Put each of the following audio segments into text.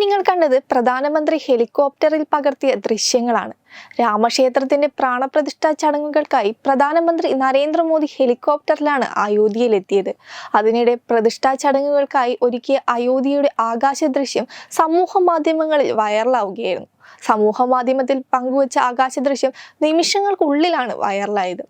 നിങ്ങൾ കണ്ടത് പ്രധാനമന്ത്രി ഹെലികോപ്റ്ററിൽ പകർത്തിയ ദൃശ്യങ്ങളാണ്. രാമക്ഷേത്രത്തിന്റെ പ്രാണപ്രതിഷ്ഠാ ചടങ്ങുകൾക്കായി പ്രധാനമന്ത്രി നരേന്ദ്രമോദി ഹെലികോപ്റ്ററിലാണ് അയോധ്യയിലെത്തിയത്. അതിനിടെ പ്രതിഷ്ഠാ ചടങ്ങുകൾക്കായി ഒരുക്കിയ അയോധ്യയുടെ ആകാശ ദൃശ്യം സമൂഹ മാധ്യമങ്ങളിൽ വൈറലാവുകയായിരുന്നു. സമൂഹ മാധ്യമത്തിൽ പങ്കുവച്ച ആകാശ ദൃശ്യം നിമിഷങ്ങൾക്കുള്ളിലാണ് വൈറലായത്.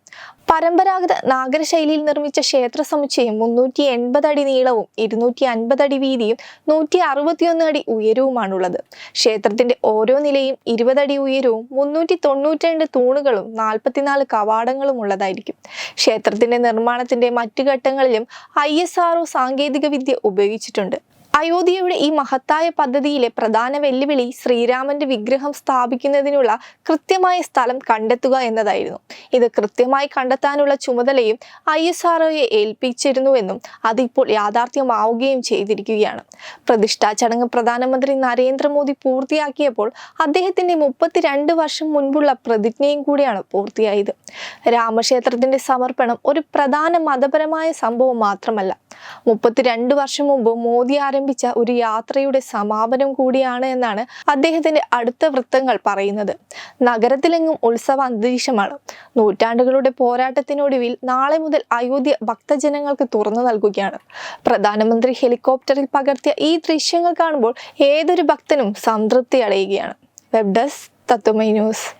പരമ്പരാഗത നാഗരശൈലിയിൽ നിർമ്മിച്ച ക്ഷേത്ര സമുച്ചയം മുന്നൂറ്റി എൺപത് അടി നീളവും ഇരുന്നൂറ്റി അൻപത് അടി വീതിയും നൂറ്റി അറുപത്തിയൊന്ന് അടി ഉയരവുമാണുള്ളത്. ക്ഷേത്രത്തിന്റെ ഓരോ നിലയും ഇരുപതടി ഉയരവും മുന്നൂറ്റി തൊണ്ണൂറ്റിരണ്ട് തൂണുകളും നാൽപ്പത്തിനാല് കവാടങ്ങളും ഉള്ളതായിരിക്കും ക്ഷേത്രത്തിന്റെ നിർമ്മാണത്തിന്റെ മറ്റു ഘട്ടങ്ങളിലും ഐ എസ് ആർഒ സാങ്കേതിക വിദ്യ ഉപയോഗിച്ചിട്ടുണ്ട്. അയോധ്യയുടെ ഈ മഹത്തായ പദ്ധതിയിലെ പ്രധാന വെല്ലുവിളി ശ്രീരാമന്റെ വിഗ്രഹം സ്ഥാപിക്കുന്നതിനുള്ള കൃത്യമായ സ്ഥലം കണ്ടെത്തുക എന്നതായിരുന്നു. ഇത് കൃത്യമായി കണ്ടെത്താനുള്ള ചുമതലയും ഐ എസ് ആർഒയെ ഏൽപ്പിച്ചിരുന്നുവെന്നും അതിപ്പോൾ യാഥാർത്ഥ്യമാവുകയും ചെയ്തിരിക്കുകയാണ്. പ്രതിഷ്ഠാ ചടങ്ങ് പ്രധാനമന്ത്രി നരേന്ദ്രമോദി പൂർത്തിയാക്കിയപ്പോൾ അദ്ദേഹത്തിന്റെ മുപ്പത്തിരണ്ട് വർഷം മുൻപുള്ള പ്രതിജ്ഞയും കൂടിയാണ് പൂർത്തിയായത്. രാമക്ഷേത്രത്തിന്റെ സമർപ്പണം ഒരു പ്രധാന മതപരമായ സംഭവം മാത്രമല്ല മുപ്പത്തിരണ്ട് വർഷം മുമ്പ് മോദി ആരംഭിച്ച ഒരു യാത്രയുടെ സമാപനം കൂടിയാണ് എന്നാണ് അദ്ദേഹത്തിന്റെ അടുത്ത വൃത്തങ്ങൾ പറയുന്നത്. നഗരത്തിലെങ്ങും ഉത്സവ അന്തരീക്ഷമാണ്. നൂറ്റാണ്ടുകളുടെ പോരാട്ടത്തിനൊടുവിൽ നാളെ മുതൽ അയോധ്യ ഭക്തജനങ്ങൾക്ക് തുറന്നു നൽകുകയാണ്. പ്രധാനമന്ത്രി ഹെലികോപ്റ്ററിൽ പകർത്തിയ ഈ ദൃശ്യങ്ങൾ കാണുമ്പോൾ ഏതൊരു ഭക്തനും സംതൃപ്തി അടയുകയാണ്. Web desk Tatwamayi news.